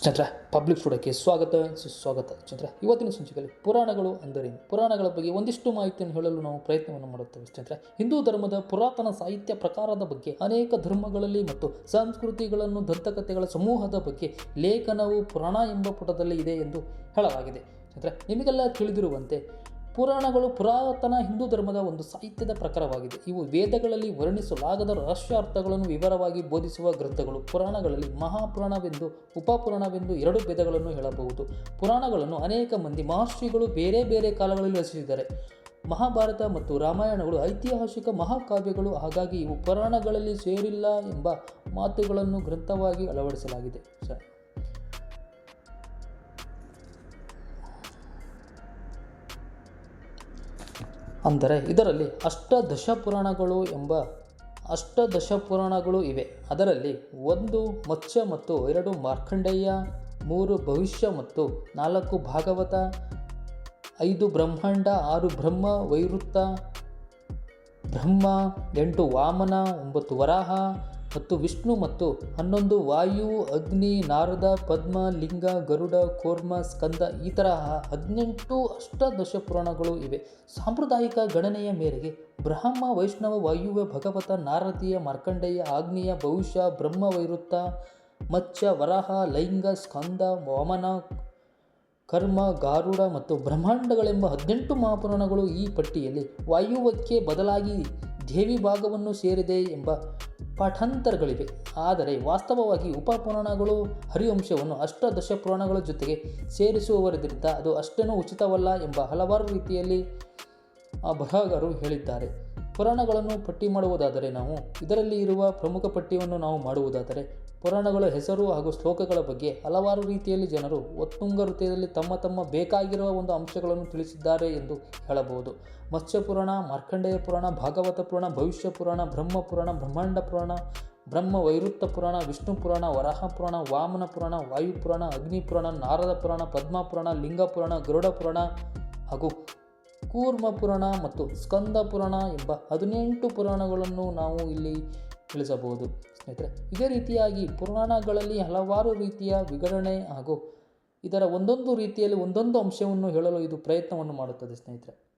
ಸ್ನೇಹಿತರೆ ಪಬ್ಲಿಕ್ ಫುಡಕ್ಕೆ ಸ್ವಾಗತ, ಸುಸ್ವಾಗತ. ಚಂದ್ರ, ಇವತ್ತಿನ ಸಂಚಿಕೆಯಲ್ಲಿ ಪುರಾಣಗಳು ಅಂದರೇನು ಪುರಾಣಗಳ ಬಗ್ಗೆ ಒಂದಿಷ್ಟು ಮಾಹಿತಿಯನ್ನು ಹೇಳಲು ನಾವು ಪ್ರಯತ್ನವನ್ನು ಮಾಡುತ್ತೇವೆ. ಚಂದ್ರ, ಹಿಂದೂ ಧರ್ಮದ ಪುರಾತನ ಸಾಹಿತ್ಯ ಪ್ರಕಾರದ ಬಗ್ಗೆ, ಅನೇಕ ಧರ್ಮಗಳಲ್ಲಿ ಮತ್ತು ಸಂಸ್ಕೃತಿಗಳನ್ನು ದಂತಕಥೆಗಳ ಸಮೂಹದ ಬಗ್ಗೆ ಲೇಖನವು ಪುರಾಣ ಎಂಬ ಪುಟದಲ್ಲಿ ಇದೆ ಎಂದು ಹೇಳಲಾಗಿದೆ. ಚಂದ್ರ, ನಿಮಗೆಲ್ಲ ತಿಳಿದಿರುವಂತೆ ಪುರಾಣಗಳು ಪುರಾತನ ಹಿಂದೂ ಧರ್ಮದ ಒಂದು ಸಾಹಿತ್ಯದ ಪ್ರಕಾರವಾಗಿದೆ. ಇವು ವೇದಗಳಲ್ಲಿ ವರ್ಣಿಸಲಾಗದ ರಹಸ್ಯಾರ್ಥಗಳನ್ನು ವಿವರವಾಗಿ ಬೋಧಿಸುವ ಗ್ರಂಥಗಳು. ಪುರಾಣಗಳಲ್ಲಿ ಮಹಾಪುರಾಣವೆಂದು, ಉಪಪುರಾಣವೆಂದು ಎರಡು ಭೇದಗಳನ್ನು ಹೇಳಬಹುದು. ಪುರಾಣಗಳನ್ನು ಅನೇಕ ಮಂದಿ ಮಹರ್ಷಿಗಳು ಬೇರೆ ಬೇರೆ ಕಾಲಗಳಲ್ಲಿ ರಚಿಸಿದ್ದಾರೆ. ಮಹಾಭಾರತ ಮತ್ತು ರಾಮಾಯಣಗಳು ಐತಿಹಾಸಿಕ ಮಹಾಕಾವ್ಯಗಳು. ಹಾಗಾಗಿ ಇವು ಪುರಾಣಗಳಲ್ಲಿ ಸೇರಿಲ್ಲ ಎಂಬ ಮಾತುಗಳನ್ನು ಗ್ರಂಥವಾಗಿ ಅಳವಡಿಸಲಾಗಿದೆ. ಸರ್ ಅಂದರೆ ಇದರಲ್ಲಿ ಅಷ್ಟದಶ ಪುರಾಣಗಳು ಎಂಬ ಅಷ್ಟದಶ ಪುರಾಣಗಳು ಇವೆ. ಅದರಲ್ಲಿ ಒಂದು ಮತ್ಸ್ಯ ಮತ್ತು ಎರಡು ಮಾರ್ಕಂಡೇಯ, ಮೂರು ಭವಿಷ್ಯ ಮತ್ತು ನಾಲ್ಕು ಭಾಗವತ, ಐದು ಬ್ರಹ್ಮಾಂಡ, ಆರು ಬ್ರಹ್ಮ ವೈರುತ್ತ ಬ್ರಹ್ಮ, ಎಂಟು ವಾಮನ, ಒಂಬತ್ತು ವರಾಹ ಮತ್ತು ವಿಷ್ಣು ಮತ್ತು ಹನ್ನೊಂದು ವಾಯು, ಅಗ್ನಿ, ನಾರದ, ಪದ್ಮ, ಲಿಂಗ, ಗರುಡ, ಕೋರ್ಮ, ಸ್ಕಂದ ಈ ತರಹ ಹದಿನೆಂಟು ಅಷ್ಟದಶ ಪುರಾಣಗಳು ಇವೆ. ಸಾಂಪ್ರದಾಯಿಕ ಗಣನೆಯ ಮೇರೆಗೆ ಬ್ರಹ್ಮ, ವೈಷ್ಣವ, ವಾಯುವ್ಯ, ಭಗವತ, ನಾರದೀಯ, ಮಾರ್ಕಂಡೇಯ, ಆಗ್ನೇಯ ಭವಿಷ್ಯ ಬ್ರಹ್ಮ, ವೈರುತ್ತ, ಮಚ್ಚ, ವರಾಹ, ಲೈಂಗ, ಸ್ಕಂದ, ವಾಮನ, ಕರ್ಮ, ಗಾರುಡ ಮತ್ತು ಬ್ರಹ್ಮಾಂಡಗಳೆಂಬ ಹದಿನೆಂಟು ಮಹಾಪುರಾಣಗಳು ಈ ಪಟ್ಟಿಯಲ್ಲಿ ವಾಯುವಕ್ಕೆ ಬದಲಾಗಿ ದೇವಿ ಭಾಗವನ್ನು ಸೇರಿದೆ ಎಂಬ ಪಾಠಾಂತರಗಳಿವೆ. ಆದರೆ ವಾಸ್ತವವಾಗಿ ಉಪಪುರಾಣಗಳು ಹರಿವಂಶವನ್ನು ಅಷ್ಟದಶ ಪುರಾಣಗಳ ಜೊತೆಗೆ ಸೇರಿಸುವವರಿಂದ ಅದು ಅಷ್ಟೇನೂ ಉಚಿತವಲ್ಲ ಎಂಬ ಹಲವಾರು ರೀತಿಯಲ್ಲಿ ಆ ಬರಹಗಾರರು ಹೇಳಿದ್ದಾರೆ. ಪುರಾಣಗಳನ್ನು ಪಟ್ಟಿ ಮಾಡುವುದಾದರೆ ನಾವು ಇದರಲ್ಲಿ ಇರುವ ಪ್ರಮುಖ ಪಟ್ಟಿಯನ್ನು ನಾವು ಮಾಡುವುದಾದರೆ ಪುರಾಣಗಳ ಹೆಸರು ಹಾಗೂ ಶ್ಲೋಕಗಳ ಬಗ್ಗೆ ಹಲವಾರು ರೀತಿಯಲ್ಲಿ ಜನರು ಒತ್ತುಂಗ ವೃತ್ತಿಯಲ್ಲಿ ತಮ್ಮ ತಮ್ಮ ಬೇಕಾಗಿರುವ ಒಂದು ಅಂಶಗಳನ್ನು ತಿಳಿಸಿದ್ದಾರೆ ಎಂದು ಹೇಳಬಹುದು. ಮತ್ಸ್ಯ ಪುರಾಣ, ಮಾರ್ಕಂಡೇಯ ಪುರಾಣ, ಭಾಗವತ ಪುರಾಣ, ಭವಿಷ್ಯ ಪುರಾಣ, ಬ್ರಹ್ಮ ಪುರಾಣ, ಬ್ರಹ್ಮಾಂಡ ಪುರಾಣ, ಬ್ರಹ್ಮ ವೈರುತ್ತ ಪುರಾಣ, ವಿಷ್ಣು ಪುರಾಣ, ವರಾಹ ಪುರಾಣ, ವಾಮನ ಪುರಾಣ, ವಾಯು ಪುರಾಣ, ಅಗ್ನಿ ಪುರಾಣ, ನಾರದ ಪುರಾಣ, ಪದ್ಮ ಪುರಾಣ, ಲಿಂಗ ಪುರಾಣ, ಗರುಡ ಪುರಾಣ ಹಾಗೂ ಕೂರ್ಮ ಪುರಾಣ ಮತ್ತು ಸ್ಕಂದ ಪುರಾಣ ಎಂಬ ಹದಿನೆಂಟು ಪುರಾಣಗಳನ್ನು ನಾವು ಇಲ್ಲಿ ತಿಳಿಸಬಹುದು. ಸ್ನೇಹಿತರೆ, ಇದೇ ರೀತಿಯಾಗಿ ಪುರಾಣಗಳಲ್ಲಿ ಹಲವಾರು ರೀತಿಯ ವಿಗಡಣೆ ಹಾಗೂ ಇದರ ಒಂದೊಂದು ರೀತಿಯಲ್ಲಿ ಒಂದೊಂದು ಅಂಶವನ್ನು ಹೇಳಲು ಇದು ಪ್ರಯತ್ನವನ್ನು ಮಾಡುತ್ತದೆ ಸ್ನೇಹಿತರೆ.